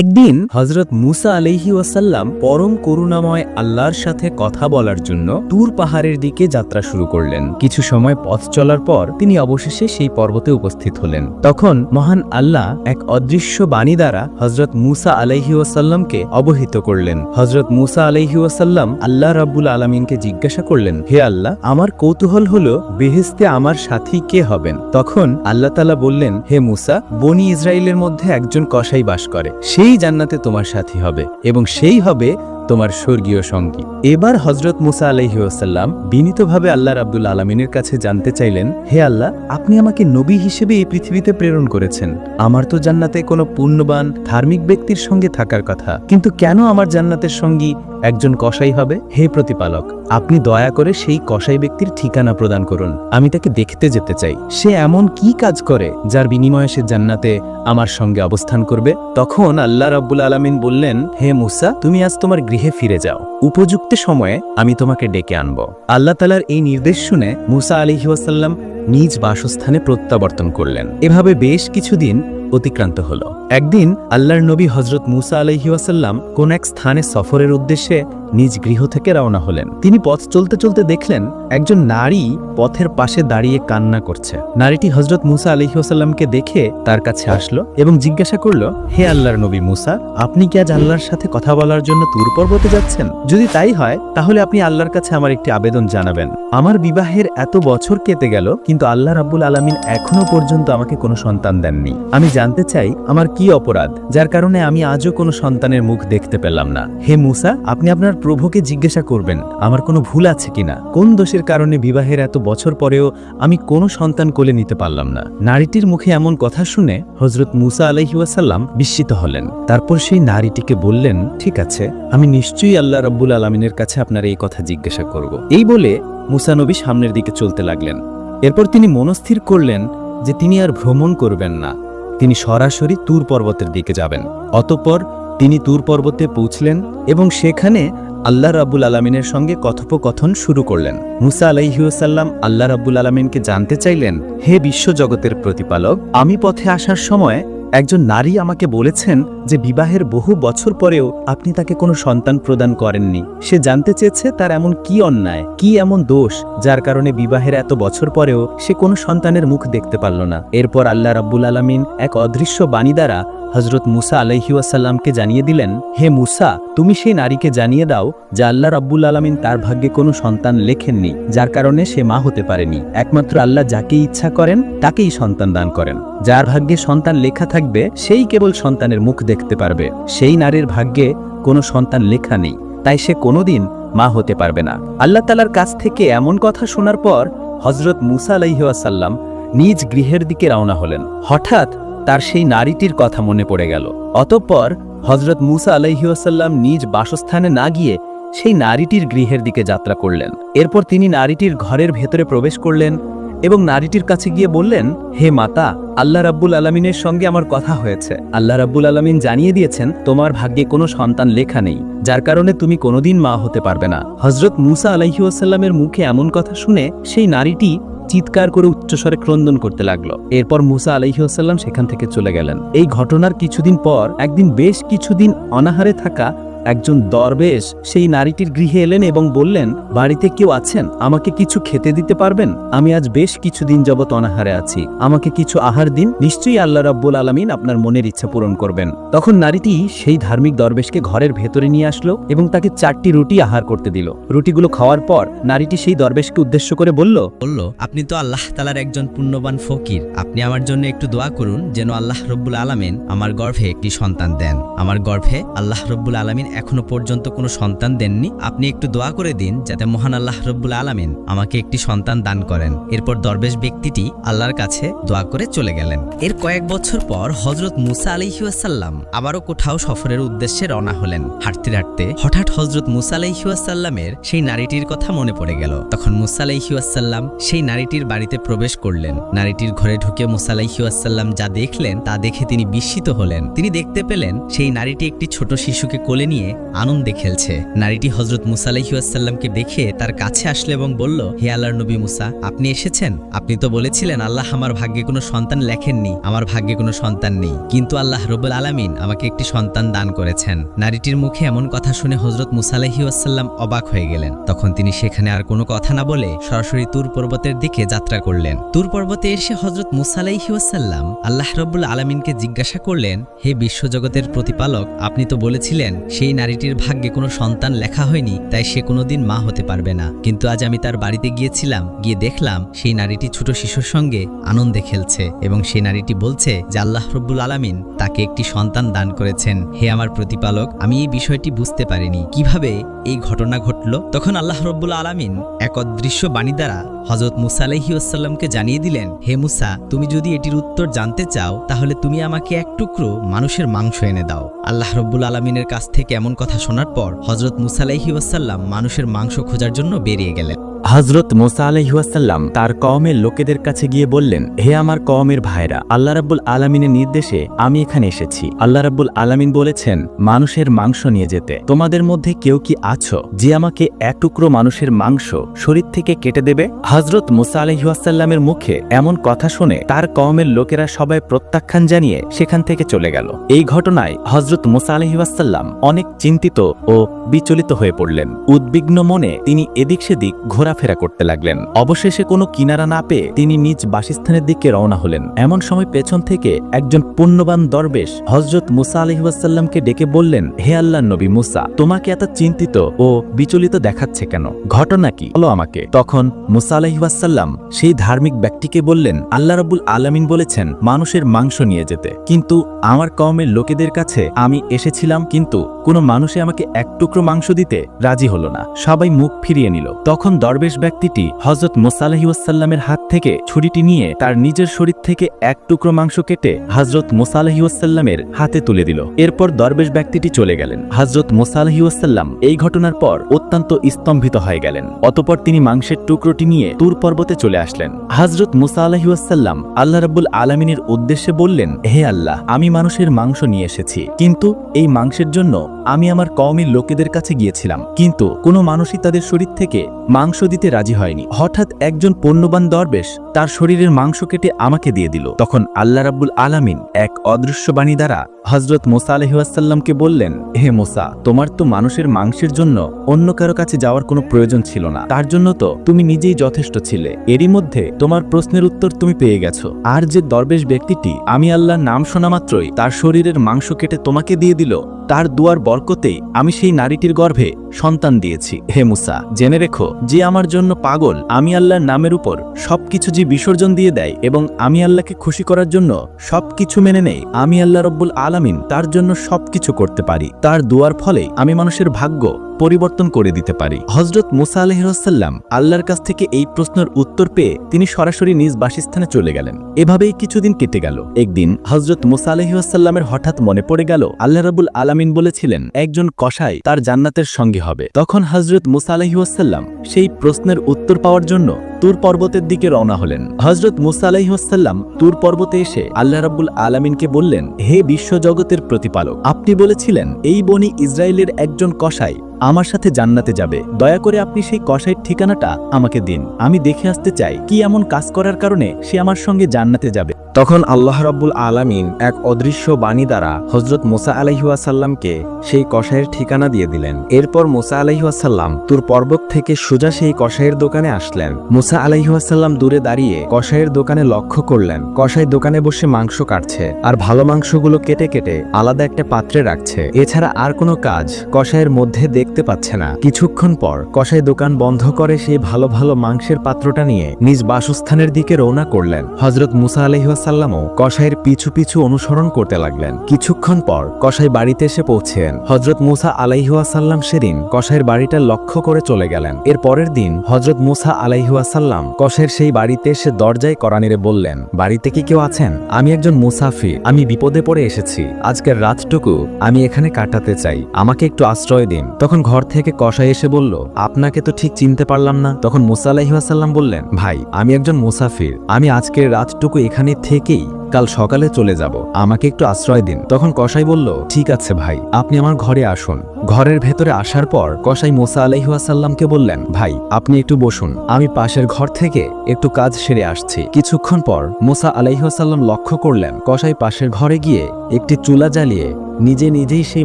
একদিন হজরত মুসা আলহি ওয়াসাল্লাম পরম করুণাময় আল্লাহর সাথে কথা বলার জন্য তুর পাহাড়ের দিকে যাত্রা শুরু করলেন। কিছু সময় পথ চলার পর তিনি অবশেষে সেই পর্বতে উপস্থিত হলেন। তখন মহান আল্লাহ এক অদৃশ্য বাণী দ্বারা হজরত মুসা আলহি ওয়াসাল্লামকে অবহিত করলেন। হজরত মুসা আলহি ওয়াসাল্লাম আল্লাহ রাব্বুল আলমিনকে জিজ্ঞাসা করলেন, হে আল্লাহ, আমার কৌতূহল হলো বেহেস্তে আমার সাথী কে হবেন? তখন আল্লাহ তালা বললেন, হে মুসা, বনি ইসরায়েলের মধ্যে একজন কসাই বাস করে। সেই জান্নাতে তোমার সাথী হবে এবং সেই হবে তোমার স্বর্গীয় সঙ্গী। এবার হজরত মুসা আলহিউসাল্লাম বিনীতভাবে আল্লাহ রাব্দুল আলমিনের কাছে জানতে চাইলেন, হে আল্লাহ, আপনি আমাকে নবী হিসেবে এই পৃথিবীতে প্রেরণ করেছেন। আমার তো জান্নাতে কোনো পুণ্যবান, ধার্মিক ব্যক্তির সঙ্গে থাকার কথা। কিন্তু কেন আমার জান্নাতের সঙ্গী একজন কসাই হবে? হে প্রতিপালক, আপনি দয়া করে সেই কসাই ব্যক্তির ঠিকানা প্রদান করুন। আমি তাকে দেখতে যেতে চাই। সে এমন কি কাজ করে, যার বিনিময়ে সে জান্নাতে আমার সঙ্গে অবস্থান করবে? তখন আল্লাহ রাব্বুল আলামিন বললেন, হে মুসা, তুমি আজ তোমার গৃহে ফিরে যাও। উপযুক্ত সময়ে আমি তোমাকে ডেকে আনব। আল্লাহ তালার এই নির্দেশ শুনে মুসা আলিহি ওয়াসাল্লাম নিজ বাসস্থানে প্রত্যাবর্তন করলেন। এভাবে বেশ কিছুদিন অতিক্রান্ত হল। একদিন আল্লাহর নবী হজরত মুসা আলহি ওয়াসাল্লাম কোন এক স্থানে সফরের উদ্দেশ্যে নিজ গৃহ থেকে রওনা হলেন। তিনি পথ চলতে চলতে দেখলেন একজন নারী পথের পাশে দাঁড়িয়ে কান্না করছে। নারীটি হজরত মুসা আলহি ওয়াসাল্লামকে দেখে তার কাছে আসলো এবং জিজ্ঞাসা করল, হে আল্লাহর নবী মুসা, আপনি কি আজ আল্লাহর সাথে কথা বলার জন্য তুর পর্বতে যাচ্ছেন? যদি তাই হয়, তাহলে আপনি আল্লাহর কাছে আমার একটি আবেদন জানাবেন। আমার বিবাহের এত বছর কেটে গেল, কিন্তু আল্লাহ রাব্বুল আলামিন এখনও পর্যন্ত আমাকে কোনো সন্তান দেননি। আমি জানতে চাই, আমার কি অপরাধ? যার কারণে আমি আজও কোনো সন্তানের মুখ দেখতে পেলাম না। হে মুসা, আপনি আপনার প্রভুকে জিজ্ঞাসা করবেন, আমার কোনো ভুল আছে কিনা? কোন দোষের কারণে বিবাহের এত বছর পরেও আমি কোনো সন্তান কোলে নিতে পারলাম না? নারীটির মুখে এমন কথা শুনে হজরত মুসা আলহিউসাল্লাম বিস্মিত হলেন। তারপর সেই নারীটিকে বললেন, ঠিক আছে, আমি নিশ্চয়ই আল্লাহ রব্বুল আলমিনের কাছে আপনার এই কথা জিজ্ঞাসা করব। এই বলে মুসা নবী সামনের দিকে চলতে লাগলেন। এরপর তিনি মনস্থির করলেন যে তিনি আর ভ্রমণ করবেন না। তিনি সরাসরি তুর পর্বতের দিকে যাবেন। অতঃপর তিনি তুর পর্বতে পৌঁছলেন এবং সেখানে আল্লাহ রাবুল আলমিনের সঙ্গে কথোপকথন শুরু করলেন। মুসা আলাইহিউসাল্লাম আল্লাহ রাবুল আলমিনকে জানতে চাইলেন, হে বিশ্বজগতের প্রতিপালক, আমি পথে আসার সময় একজন নারী আমাকে বলেছেন যে বিবাহের বহু বছর পরেও আপনি তাকে কোনো সন্তান প্রদান করেননি। সে জানতে চেয়েছে তার এমন কি অন্যায়, কি এমন দোষ, যার কারণে বিবাহের এত বছর পরেও সে কোনো সন্তানের মুখ দেখতে পারল না। এরপর আল্লাহ রব্বুল আলমিন এক অদৃশ্য বাণী দ্বারা হজরত মুসা আলাইহিউসাল্লামকে জানিয়ে দিলেন, হে মুসা, তুমি সেই নারীকে জানিয়ে দাও যে আল্লাহ রাব্বুল আলমিন তার ভাগ্যে কোনো সন্তান লেখেননি, যার কারণে সে মা হতে পারেনি। একমাত্র আল্লাহ যাকে ইচ্ছা করেন, তাকেই সন্তান দান করেন। যার ভাগ্যে সন্তান লেখা থাকবে, সেই কেবল সন্তানের মুখ দেখতে পারবে। সেই নারীর ভাগ্যে কোনো সন্তান লেখা নেই, তাই সে কোনোদিন মা হতে পারবে না। আল্লাহ তালার কাছ থেকে এমন কথা শোনার পর হজরত মুসা আলাইহাসাল্লাম নিজ গৃহের দিকে রওনা হলেন। হঠাৎ তার সেই নারীটির কথা মনে পড়ে গেল। অতঃপর হজরত মুসা আলাইহাসাল্লাম নিজ বাসস্থানে না গিয়ে সেই নারীটির গৃহের দিকে যাত্রা করলেন। এরপর তিনি নারীটির ঘরের ভেতরে প্রবেশ করলেন এবং নারীটির কাছে গিয়ে বললেন, হে মাতা, আল্লাহ রাব্বুল আলমিনের সঙ্গে আমার কথা হয়েছে। আল্লাহ রাব্বুল আলমিন জানিয়ে দিয়েছেন, তোমার ভাগ্যে কোনো সন্তান লেখা নেই, যার কারণে তুমি কোনোদিন মা হতে পারবে না। হজরত মুসা আলাইহিউসাল্লামের মুখে এমন কথা শুনে সেই নারীটি চিৎকার করে উচ্চস্বরে ক্রন্দন করতে লাগল। এরপর মুসা আলাইহিউসাল্লাম সেখান থেকে চলে গেলেন। এই ঘটনার কিছুদিন পর, একদিন বেশ কিছুদিন অনাহারে থাকা একজন দরবেশ সেই নারীটির গৃহে এলেন এবং বললেন, বাড়িতে কেউ আছেন? আমাকে কিছু খেতে দিতে পারবেন? আমি আজ বেশ কিছুদিন যাবত অনাহারে আছি। আমাকে কিছু আহার দিন। নিশ্চয়ই আল্লাহ রাব্বুল আলমিন আপনার মনের ইচ্ছা পূরণ করবেন। তখন নারীটি সেই ধার্মিক দরবেশকে ঘরের ভেতরে নিয়ে আসলো এবং তাকে চারটি রুটি আহার করতে দিল। রুটিগুলো খাওয়ার পর নারীটি সেই দরবেশকে উদ্দেশ্য করে বলল বলল, আপনি তো আল্লাহ তালার একজন পুণ্যবান ফকির। আপনি আমার জন্য একটু দোয়া করুন যেন আল্লাহ রব্বুল আলামিন আমার গর্ভে একটি সন্তান দেন। আমার গর্ভে আল্লাহ রব্বুল আলামিন এখনও পর্যন্ত কোনো সন্তান দেননি। আপনি একটু দোয়া করে দিন যাতে মহান আল্লাহ রব্বুল আলামিন আমাকে একটি সন্তান দান করেন। এরপর দরবেশ ব্যক্তিটি আল্লাহর কাছে দোয়া করে চলে গেলেন। এর কয়েক বছর পর হজরত মুসা আলাইহিউসাল্লাম আবারও কোথাও সফরের উদ্দেশ্যে রওনা হলেন। হাঁটতে হাঁটতে হঠাৎ হজরত মুসা আলাইহিউসাল্লামের সেই নারীটির কথা মনে পড়ে গেল। তখন মুসা আলাইহিউসাল্লাম সেই নারীটির বাড়িতে প্রবেশ করলেন। নারীটির ঘরে ঢুকে মুসা আলাইহিউসাল্লাম যা দেখলেন তা দেখে তিনি বিস্মিত হলেন। তিনি দেখতে পেলেন সেই নারীটি একটি ছোট শিশুকে কোলে নিয়ে নিয়ে আনন্দে খেলছে। নারীটি হজরত মুসা আলাইহাসাল্লামকে দেখে তার কাছে আসলে এবং বলল, হে আল্লাহর নবী মুসা, আপনি এসেছেন? আপনি তো বলেছিলেন, আল্লাহ আমার ভাগ্যে কোনো সন্তান লেখেননি, আমার ভাগ্যে কোনো সন্তান নেই। কিন্তু আল্লাহ রবুল আলামিন আমাকে একটি সন্তান দান করেছেন। নারীটির মুখে এমন কথা শুনে হজরত মুসা আলাইহাসাল্লাম অবাক হয়ে গেলেন। তখন তিনি সেখানে আর কোনো কথা না বলে সরাসরি তুর পর্বতের দিকে যাত্রা করলেন। তুর পর্বতে এসে হজরত মুসা আলাইহাসাল্লাম আল্লাহ রব্বুল আলমিনকে জিজ্ঞাসা করলেন, হে বিশ্বজগতের প্রতিপালক, আপনি তো বলেছিলেন, সেই নারীটির ভাগ্যে কোনো সন্তান লেখা হয়নি, তাই সে কোনোদিন মা হতে পারবে না। কিন্তু আজ আমি তার বাড়িতে গিয়েছিলাম, গিয়ে দেখলাম সেই নারীটি ছোট শিশুর সঙ্গে আনন্দে খেলছে এবং সেই নারীটি বলছে, যে আল্লাহ রব্বুল আলামিন তাকে একটি সন্তান দান করেছেন। হে আমার প্রতিপালক, আমি এই বিষয়টি বুঝতে পারিনি। কীভাবে এই ঘটনা ঘটল? তখন আল্লাহ রব্বুল আলামিন এক অদৃশ্য বাণী দ্বারা হজরত মুসা আলাইহিউসাল্লামকে জানিয়ে দিলেন, হে মুসা, তুমি যদি এটির উত্তর জানতে চাও, তাহলে তুমি আমাকে এক টুকরো মানুষের মাংস এনে দাও। আল্লাহ রব্বুল আলমিনের কাছ থেকে এমন কথা শোনার পর হজরত মুসালাইহি ওয়াসাল্লাম মানুষের মাংস খোঁজার জন্য বেরিয়ে গেলেন। হজরত মোসা আলহিহাসাল্লাম তার কওমের লোকেদের কাছে গিয়ে বললেন, হে আমার কওমের ভাইরা আল্লাহ রাব্বুল আলমিনের নির্দেশে আমি এখানে এসেছি। আল্লাহ রাব্বুল আলামিন বলেছেন, মানুষের মাংস নিয়ে যেতে। তোমাদের মধ্যে কেউ কি আছো যে আমাকে এক টুকরো মানুষের মাংস শরীর থেকে কেটে দেবে? হজরত মোসা আলহিহাসাল্লামের মুখে এমন কথা শুনে তার কওমের লোকেরা সবাই প্রত্যাখ্যান জানিয়ে সেখান থেকে চলে গেল। এই ঘটনায় হজরত মুসা আলহিহাসাল্লাম অনেক চিন্তিত ও বিচলিত হয়ে পড়লেন। উদ্বিগ্ন মনে তিনি এদিক সেদিক ঘোরাফেরা করতে লাগলেন। অবশেষে কোনো কিনারা না পেয়ে তিনি নিজ বাসস্থানের দিকে রওনা হলেন। এমন সময় পেছন থেকে একজন পুণ্যবান দরবেশ হজরত মুসা আলহিহাসাল্লামকে ডেকে বললেন, হে আল্লাহ নবী মুসা, তোমাকে এত চিন্তিত ও বিচলিত দেখাচ্ছে কেন? ঘটনা কি? বলো আমাকে। তখন মুসা আলহিহাসাল্লাম সেই ধার্মিক ব্যক্তিকে বললেন, আল্লাহ রবুল আলামিন বলেছেন, মানুষের মাংস নিয়ে যেতে। কিন্তু আমার কওমের লোকেদের কাছে আমি এসেছিলাম, কিন্তু কোনো মানুষে আমাকে এক টুকরো মাংস দিতে রাজি হলো না। সবাই মুখ ফিরিয়ে নিল। তখন দরবেশ ব্যক্তিটি হজরত মোসালাহিউসাল্লামের হাত থেকে ছুরিটি নিয়ে তার নিজের শরীর থেকে এক টুকরো মাংস কেটে হজরত মোসালাহিউসাল্লামের হাতে তুলে দিল। এরপর দরবেশ ব্যক্তিটি চলে গেলেন। হজরত মোসালাহিউসাল্লাম এই ঘটনার পর অত্যন্ত স্তম্ভিত হয়ে গেলেন। অতপর তিনি মাংসের টুকরোটি নিয়ে তুর পর্বতে চলে আসলেন। হজরত মুসা আলাহিউসাল্লাম আল্লাহ রাব্বুল আলমিনের উদ্দেশ্যে বললেন, হে আল্লাহ, আমি মানুষের মাংস নিয়ে এসেছি। কিন্তু এই মাংসের জন্য আমি আমার কওমের লোকেদের কাছে গিয়েছিলাম, কিন্তু কোনো মানুষই তাদের শরীর থেকে মাংস দিতে রাজি হয়নি। হঠাৎ একজন পণ্যবান দরবেশ তার শরীরের মাংস কেটে আমাকে দিয়ে দিল। তখন আল্লাহ রাব্বুল আলামিন এক অদৃশ্য বাণী দ্বারা হজরত মোসা আলহিহাসাল্লামকে বললেন, হে মোসা, তোমার তো মানুষের মাংসের জন্য অন্য কারও কাছে যাওয়ার কোনো প্রয়োজন ছিল না। তার জন্য তো তুমি নিজেই যথেষ্ট ছিলে। এরই মধ্যে তোমার প্রশ্নের উত্তর তুমি পেয়ে গেছো। আর যে দরবেশ ব্যক্তিটি আমি আল্লাহর নাম শোনা মাত্রই তার শরীরের মাংস কেটে তোমাকে দিয়ে দিল, তার দুয়ার বরকতেই আমি সেই নারীটির গর্ভে সন্তান দিয়েছি। হে মুসা, জেনে রেখো যে আমার জন্য পাগল, আমি আল্লাহর নামের উপর সবকিছু যে বিসর্জন দিয়ে দেয় এবং আমি আল্লাহকে খুশি করার জন্য সবকিছু মেনে নেই, আমি আল্লাহ রব্বুল আলামিন তার জন্য সবকিছু করতে পারি। তার দুয়ার ফলে আমি মানুষের ভাগ্য পরিবর্তন করে দিতে পারি। হজরত মুসা আলহিরসাল্লাম আল্লাহর কাছ থেকে এই প্রশ্নের উত্তর পেয়ে তিনি সরাসরি নিজ বাসস্থানে চলে গেলেন। এভাবেই কিছুদিন কেটে গেল। একদিন হজরত মুসা আলহিউসাল্লামের হঠাৎ মনে পড়ে গেল, আল্লাহ রাবুল আলামিন বলেছিলেন, একজন কসাই তার জান্নাতের সঙ্গে হবে। তখন হজরত মুসা আলহিউসাল্লাম সেই প্রশ্নের উত্তর পাওয়ার জন্য তুর পর্বতের দিকে রওনা হলেন। হজরত মুসা আলাইহাসাল্লাম তুর পর্বতে এসে আল্লাহ রাব্বুল আলামিনকে বললেন, হে বিশ্বজগতের প্রতিপালক, আপনি বলেছিলেন, এই বনি ইসরায়েলের একজন কসাই আমার সাথে জান্নাতে যাবে। দয়া করে আপনি সেই কসাইয়ের ঠিকানাটা আমাকে দিন। আমি দেখে আসতে চাই, কি এমন কাজ করার কারণে সে আমার সঙ্গে জান্নাতে যাবে? তখন আল্লাহ রাব্বুল আলামিন এক অদৃশ্য বাণী দ্বারা হজরত মোসা আলাইহাসাল্লামকে সেই কসাইয়ের ঠিকানা দিয়ে দিলেন। এরপর মোসা আলাইহাসাল্লাম তুর পর্বত থেকে সোজা সেই কসাইয়ের দোকানে আসলেন। মোসা আলাইহাসাল্লাম দূরে দাঁড়িয়ে কসাইয়ের দোকানে লক্ষ্য করলেন। কসাই দোকানে বসে মাংস কাটছে আর ভালো মাংসগুলো কেটে কেটে আলাদা একটা পাত্রে রাখছে। এছাড়া আর কোনো কাজ কসাইয়ের মধ্যে দেখতে পাচ্ছে না। কিছুক্ষণ পর কসাই দোকান বন্ধ করে সেই ভালো ভালো মাংসের পাত্রটা নিয়ে নিজ বাসস্থানের দিকে রওনা করলেন। হজরত মুসা আলহিহাসাল্লামও কসাইয়ের পিছু পিছু অনুসরণ করতে লাগলেন। কিছুক্ষণ পর কসাই বাড়িতে এসে পৌঁছেন। হজরত মুসা আলাইহুয়াসাল্লাম সেদিন কসাইয়ের বাড়িটা লক্ষ্য করে চলে গেলেন। এর পরের দিন হজরত মুসা আলাইহুয়াসাল্লাম কসাইয়ের সেই বাড়িতে এসে দরজায় করানিরে বললেন, বাড়িতে কি কেউ আছেন? আমি একজন মুসাফির। আমি বিপদে পড়ে এসেছি। আজকের রাতটুকু আমি এখানে কাটাতে চাই। আমাকে একটু আশ্রয় দিন। তখন ঘর থেকে কসাই এসে বলল, আপনাকে তো ঠিক চিনতে পারলাম না। তখন মুসা আলাইহাসাল্লাম বললেন, ভাই, আমি একজন মুসাফির। আমি আজকের রাতটুকু এখানে থেকেই কাল সকালে চলে যাব। আমাকে একটু আশ্রয় দিন। তখন কসাই বলল, ঠিক আছে ভাই, আপনি আমার ঘরে আসুন। ঘরের ভেতরে আসার পর কসাই মোসা আলাইহাসাল্লামকে বললেন, ভাই, আপনি একটু বসুন। আমি পাশের ঘর থেকে একটু কাজ সেরে আসছি। কিছুক্ষণ পর মোসা আলাইহাসাল্লাম লক্ষ্য করলেন, কসাই পাশের ঘরে গিয়ে একটি চুলা জ্বালিয়ে নিজে নিজেই সেই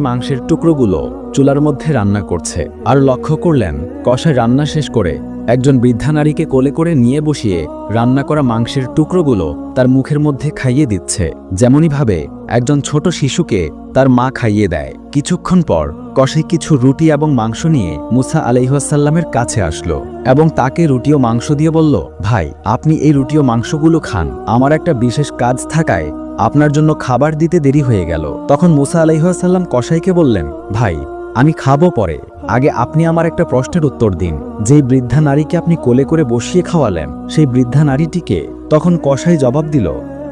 মাংসের টুকরোগুলো চুলার মধ্যে রান্না করছে। আর লক্ষ্য করলেন, কসাই রান্না শেষ করে একজন বৃদ্ধা নারীকে কোলে করে নিয়ে বসিয়ে রান্না করা মাংসের টুকরোগুলো তার মুখের মধ্যে খাইয়ে দিচ্ছে। যেমনইভাবে একজন ছোট শিশুকে তার মা খাইয়ে দেয়। কিছুক্ষণ পর কসাই কিছু রুটি এবং মাংস নিয়ে মুসা আলাইহাসাল্লামের কাছে আসলো এবং তাকে রুটি ও মাংস দিয়ে বলল, ভাই, আপনি এই রুটি ও মাংসগুলো খান। আমার একটা বিশেষ কাজ থাকায় আপনার জন্য খাবার দিতে দেরি হয়ে গেল। তখন মুসা আলাইহাসাল্লাম কসাইকে বললেন, ভাই, আমি খাব পরে। আগে আপনি আমার একটা প্রশ্নের উত্তর দিন। যেই বৃদ্ধা নারীকে আপনি কোলে করে বসিয়ে খাওয়ালেন, সেই বৃদ্ধা নারীটিকে তখন কসাই জবাব দিল,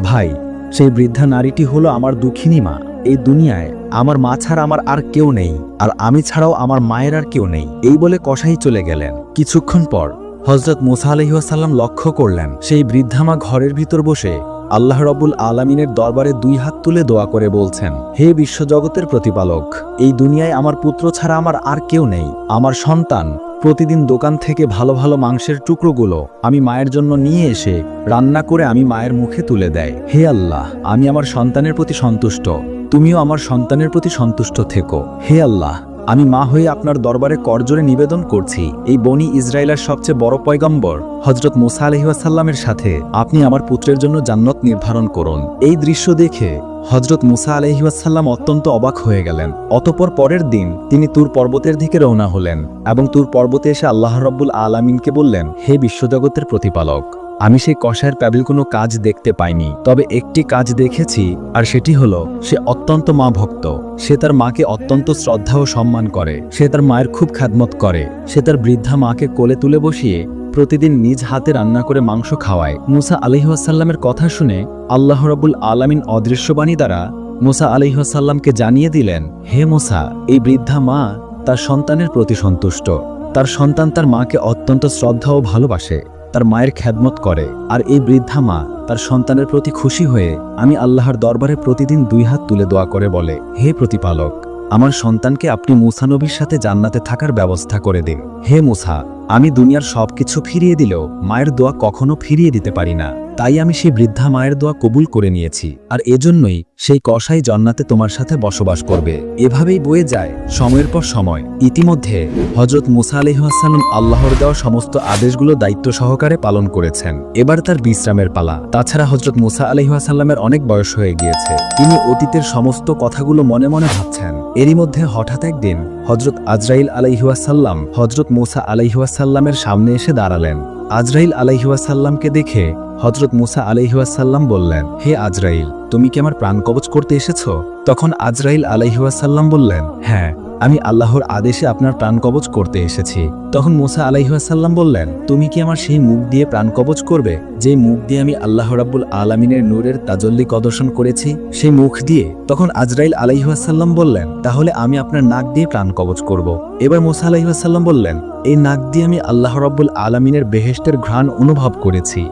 ভাই, সেই বৃদ্ধা নারীটি হলো আমার দুঃখিনী মা। এই দুনিয়ায় আমার মা ছাড়া আমার আর কেউ নেই, আর আমি ছাড়াও আমার মায়ের আর কেউ নেই। এই বলে কসাই চলে গেলেন। কিছুক্ষণ পর হজরত মুসা আলহিহাসাল্লাম লক্ষ্য করলেন, সেই বৃদ্ধা মা ঘরের ভিতর বসে আল্লাহ রবুল আলমিনের দরবারে দুই হাত তুলে দোয়া করে বলছেন, হে বিশ্বজগতের প্রতিপালক, এই দুনিয়ায় আমার পুত্র ছাড়া আমার আর কেউ নেই। আমার সন্তান, প্রতিদিন দোকান থেকে ভালো ভালো মাংসের টুকরোগুলো আমি মায়ের জন্য নিয়ে এসে রান্না করে আমি মায়ের মুখে তুলে দেয়। হে আল্লাহ, আমি আমার সন্তানের প্রতি সন্তুষ্ট। তুমিও আমার সন্তানের প্রতি সন্তুষ্ট থেকো। হে আল্লাহ আমি মা হয়ে আপনার দরবারে করজোরে নিবেদন করছি। এই বনি ইসরায়েলের সবচেয়ে বড় পয়গম্বর হজরত মুসা আলহিহাসাল্লামের সাথে আপনি আমার পুত্রের জন্য জান্নাত নির্ধারণ করুন। এই দৃশ্য দেখে হজরত মুসা আলহিহাসাল্লাম অত্যন্ত অবাক হয়ে গেলেন। অতপর পরের দিন তিনি তুর পর্বতের দিকে রওনা হলেন এবং তুর পর্বতে এসে আল্লাহ রব্বুল আলামিনকে বললেন, হে বিশ্বজগতের প্রতিপালক আমি সেই কষায়ের প্যাবিল কোনো কাজ দেখতে পাইনি। তবে একটি কাজ দেখেছি, আর সেটি হলো, সে অত্যন্ত মা ভক্ত। সে তার মাকে অত্যন্ত শ্রদ্ধা ও সম্মান করে। সে তার মায়ের খুব খ্যাদমত করে। সে তার বৃদ্ধা মাকে কোলে তুলে বসিয়ে প্রতিদিন নিজ হাতে রান্না করে মাংস খাওয়ায়। মুসা আলহিহাসাল্লামের কথা শুনে আল্লাহ রবুল আলামিন অদৃশ্যবাণী দ্বারা মুসা আলহিহাসাল্লামকে জানিয়ে দিলেন, হে মুসা, এই বৃদ্ধা মা তার সন্তানের প্রতি সন্তুষ্ট। তার সন্তান তার মাকে অত্যন্ত শ্রদ্ধা ও ভালোবাসে। তার মায়ের খ্যাদমত করে। আর এই বৃদ্ধা মা তার সন্তানের প্রতি খুশি হয়ে আমি আল্লাহর দরবারে প্রতিদিন দুই হাত তুলে দোয়া করে বলে, হে প্রতিপালক, আমার সন্তানকে আপনি মুসানবীর সাথে জান্নাতে থাকার ব্যবস্থা করে দিন। হে মুসা, আমি দুনিয়ার সবকিছু ফিরিয়ে দিলেও মায়ের দোয়া কখনো ফিরিয়ে দিতে পারি না। তাই আমি সেই বৃদ্ধা মায়ের দোয়া কবুল করে নিয়েছি, আর এজন্যই সেই কসাই জন্নাতে তোমার সাথে বসবাস করবে। এভাবেই বয়ে যায় সময়ের পর সময়। ইতিমধ্যে হজরত মুসা আলহাসাল্লাম আল্লাহর দেওয়া সমস্ত আদেশগুলো দায়িত্ব সহকারে পালন করেছেন। এবার তার বিশ্রামের পালা। তাছাড়া হজরত মুসা আলহাসাল্লামের অনেক বয়স হয়ে গিয়েছে। তিনি অতীতের সমস্ত কথাগুলো মনে মনে ভাবছেন। এরই মধ্যে হঠাৎ একদিন হজরত আজরাইল আলাইহাসাল্লাম হজরত মুসা আলাইহাসাল্লামের সামনে এসে দাঁড়ালেন। আজরাইল আলাইহাসাল্লামকে দেখে হজরত মুসা আলাইহাসাল্লাম বললেন, হে আজরাইল, তুমি কি আমার প্রাণ কবচ করতে এসেছ? তখন আজরাইল আলাইহাসাল্লাম বললেন হ্যাঁ। আমি আল্লাহর আদেশে আপনার প্রাণ কবচ করতে এসেছি। তখন মোসা আলাইহাসাল্লাম বললেন, তুমি কি আমার সেই মুখ দিয়ে প্রাণ কবচ করবে? যে মুখ দিয়ে আমি আল্লাহ রাব্বুল আলমিনের নূরের তাজল্লি প্রদর্শন করেছি, সেই মুখ দিয়ে? তখন আজরাইল আলাইহাসাল্লাম বললেন, তাহলে আমি আপনার নাক দিয়ে প্রাণ কবচ করব। এবার মোসা আলাইহাসাল্লাম বললেন, এই নাক দিয়ে আমি আল্লাহ রাব্বুল আলমিনের বেহেস্টের ঘ্রাণ অনুভব করেছি।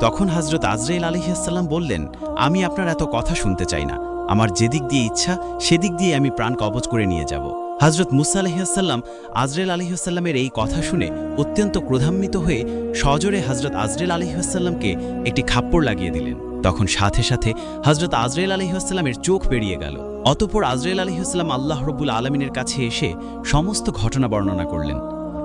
তখন হজরত আজরাইল আলহিহাস্লাম বললেন, আমি আপনার এত কথা শুনতে চাই না। আমার যেদিক দিয়ে ইচ্ছা, সেদিক দিয়ে আমি প্রাণ কবচ করে নিয়ে যাব। হজরত মুসা আলহিহাস্লাম আজরেল আলহিহাস্লামের এই কথা শুনে অত্যন্ত ক্রোধান্বিত হয়ে সজোরে হজরত আজরেল আলহিহাস্লামকে একটি খাপ্পড় লাগিয়ে দিলেন। তখন সাথে সাথে হজরত আজরেল আলহিহাস্লামের চোখ বেরিয়ে গেল। অতপর আজরেল আলহিহাস্লাম আল্লাহ রব্বুল আলমিনের কাছে এসে সমস্ত ঘটনা বর্ণনা করলেন।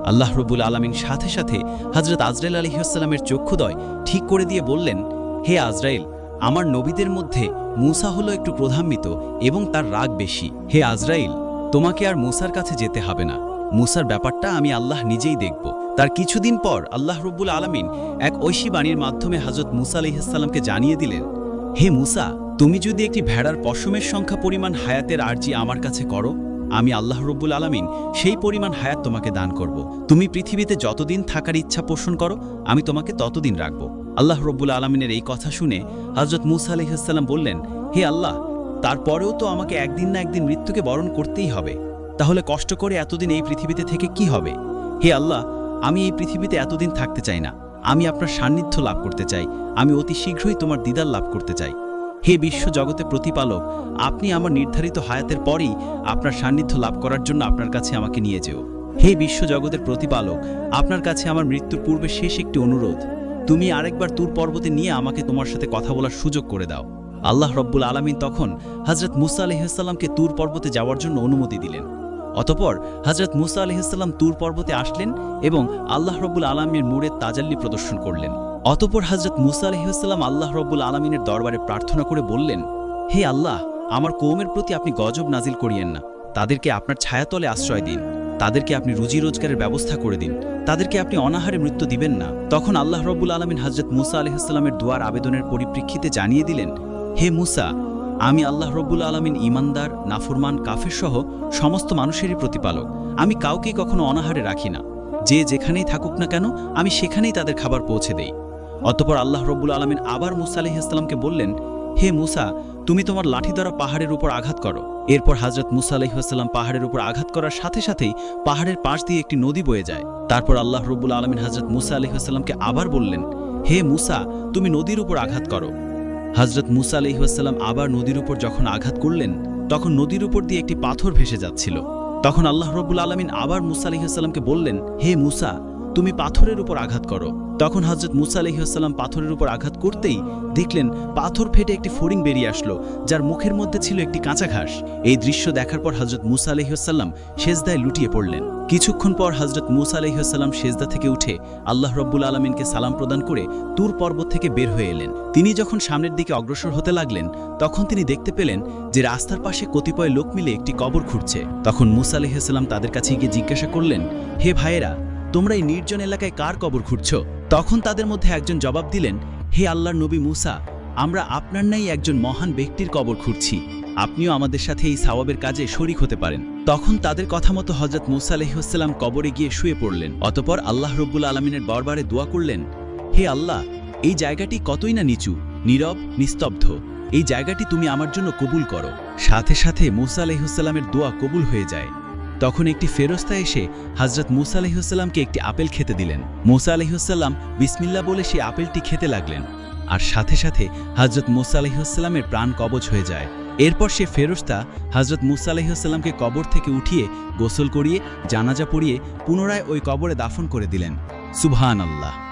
আল্লাহ রব্বুল আলমিন সাথে সাথে হজরত আজরাইল আলহিহাস্লামের চক্ষুদয় ঠিক করে দিয়ে বললেন, হে আজরাইল আমার নবীদের মধ্যে মুসা হলো একটু ক্রোধান্বিত এবং তার রাগ বেশি। হে আজরাইল, তোমাকে আর মুসার কাছে যেতে হবে না। মুসার ব্যাপারটা আমি আল্লাহ নিজেই দেখব। তার কিছুদিন পর আল্লাহ রব্বুল আলমিন এক ঐশী বাণীর মাধ্যমে হজরত মুসা আলহিহাস্লামকে জানিয়ে দিলেন, হে মুসা, তুমি যদি একটি ভেড়ার পশমের সংখ্যা পরিমাণ হায়াতের আর্জি আমার কাছে করো, আমি আল্লাহ রব্বুল আলমিন সেই পরিমাণ হায়াত তোমাকে দান করব। তুমি পৃথিবীতে যতদিন থাকার ইচ্ছা পোষণ করো, আমি তোমাকে ততদিন রাখব। আল্লাহ রব্বুল আলমিনের এই কথা শুনে হজরত মুসা আলহিহাস্লাম বললেন, হে আল্লাহ, তারপরেও তো আমাকে একদিন না একদিন মৃত্যুকে বরণ করতেই হবে। তাহলে কষ্ট করে এতদিন এই পৃথিবীতে থেকে কি হবে? হে আল্লাহ, আমি এই পৃথিবীতে এতদিন থাকতে চাই না। আমি আপনার সান্নিধ্য লাভ করতে চাই। আমি অতি শীঘ্রই তোমার দিদার লাভ করতে চাই। হে বিশ্ব জগতে প্রতিপালক, আপনি আমার নির্ধারিত হায়াতের পরেই আপনার সান্নিধ্য লাভ করার জন্য আপনার কাছে আমাকে নিয়ে যেও। হে বিশ্ব জগতের প্রতিপালক, আপনার কাছে আমার মৃত্যুর পূর্বে শেষ একটি অনুরোধ। তুমি আরেকবার তুর পর্বতে নিয়ে আমাকে তোমার সাথে কথা বলার সুযোগ করে দাও। আল্লাহ রব্বুল আলমিন তখন হজরত মুসা আলহিহাস্লামকে তুর পর্বতে যাওয়ার জন্য অনুমতি দিলেন। অতপর হজরত মুসা আলহিহাস্লাম তুর পর্বতে আসলেন এবং আল্লাহ রব্বুল আলমীর মুড়ের তাজাল্লি প্রদর্শন করলেন। অতপর হজরত মুসা আলহিহাস্লাম আল্লাহ রব্বুল আলমিনের দরবারে প্রার্থনা করে বললেন, হে আল্লাহ, আমার কৌমের প্রতি আপনি গজব নাজিল করিয়েন না। তাদেরকে আপনার ছায়াতলে আশ্রয় দিন। তাদেরকে আপনি রুজি রোজগারের ব্যবস্থা করে দিন। তাদেরকে আপনি অনাহারে মৃত্যু দিবেন না। তখন আল্লাহ রব্বুল আলমিন হজরত মুসা আলহিহাস্লামের দুয়ার আবেদনের পরিপ্রেক্ষিতে জানিয়ে দিলেন, হে মুসা, আমি আল্লাহ রব্বুল আলমিন ইমানদার নাফরমান কাফের সহ সমস্ত মানুষেরই প্রতিপালক। আমি কাউকেই কখনো অনাহারে রাখি না। যে যেখানেই থাকুক না কেন, আমি সেখানেই তাদের খাবার পৌঁছে দেই। অতপর আল্লাহ রব্বুল আলমিন আবার মুসা আলহিহাস্লামকে বললেন হে মুসা, তুমি তোমার লাঠি দ্বারা পাহাড়ের উপর আঘাত করো। এরপর হাজরত মুসা আলহিহাস্লাম পাহাড়ের উপর আঘাত করার সাথে সাথেই পাহাড়ের পাশ দিয়ে একটি নদী বয়ে যায়। তারপর আল্লাহ রব্বুল আলমিন হাজরত মুসা আলহিহাস্লামকে আবার বললেন, হে মুসা, তুমি নদীর উপর আঘাত করো। হজরত মুসা আলহিহাস্লাম আবার নদীর উপর যখন আঘাত করলেন, তখন নদীর উপর দিয়ে একটি পাথর ভেসে যাচ্ছিল। তখন আল্লাহ রব্বুল আলমিন আবার মুসা আলহিহাস্লামকে বললেন, হে মুসা তুমি পাথরের উপর আঘাত করো। তখন হজরত মুসা আলহিহাস্লাম পাথরের উপর আঘাত করতেই দেখলেন, পাথর ফেটে একটি ফড়িং বেরিয়ে আসলো, যার মুখের মধ্যে ছিল একটি কাঁচা ঘাস। এই দৃশ্য দেখার পর হজরত মুসা আলহিহাস্লাম সেজদায় লুটিয়ে পড়লেন। কিছুক্ষণ পর হজরত মুসা আলহিহাস্লাম সেজদা থেকে উঠে আল্লাহ রব্বুল আলমিনকে সালাম প্রদান করে তুর পর্বত থেকে বের হয়ে এলেন। তিনি যখন সামনের দিকে অগ্রসর হতে লাগলেন, তখন তিনি দেখতে পেলেন যে রাস্তার পাশে কতিপয় লোক মিলে একটি কবর খুঁড়ছে। তখন মুসা আলহিহাস্লাম তাদের কাছে গিয়ে জিজ্ঞাসা করলেন, হে ভাইয়েরা তোমরা এই নির্জন এলাকায় কার কবর খুঁড়ছ? তখন তাদের মধ্যে একজন জবাব দিলেন, হে আল্লাহর নবী মুসা, আমরা আপনার নাই একজন মহান ব্যক্তির কবর খুঁড়ছি। আপনিও আমাদের সাথে এই সাওয়াবের কাজে শরিক হতে পারেন। তখন তাদের কথা মতো হজরত মুসা আলহিহাস্লাম কবরে গিয়ে শুয়ে পড়লেন। অতপর আল্লাহ রব্বুল আলমিনের বরবারে দোয়া করলেন, হে আল্লাহ, এই জায়গাটি কতই না নিচু, নীরব, নিস্তব্ধ। এই জায়গাটি তুমি আমার জন্য কবুল করো। সাথে সাথে মুসা আলহিহাস্লামের দোয়া কবুল হয়ে যায়। তখন একটি ফেরস্তা এসে হজরত মুসা আলহিহসাল্লামকে একটি আপেল খেতে দিলেন। মুসা আলহিহসাল্লাম বিসমিল্লা বলে সেই আপেলটি খেতে লাগলেন। আর সাথে সাথে হজরত মুসা আলহিহসাল্লামের প্রাণ কবচ হয়ে যায়। এরপর সে ফেরস্তা হজরত মুসা আলহিহসাল্লামকে কবর থেকে উঠিয়ে গোসল করিয়ে জানাজা পড়িয়ে পুনরায় ওই কবরে দাফন করে দিলেন। সুবহান আল্লাহ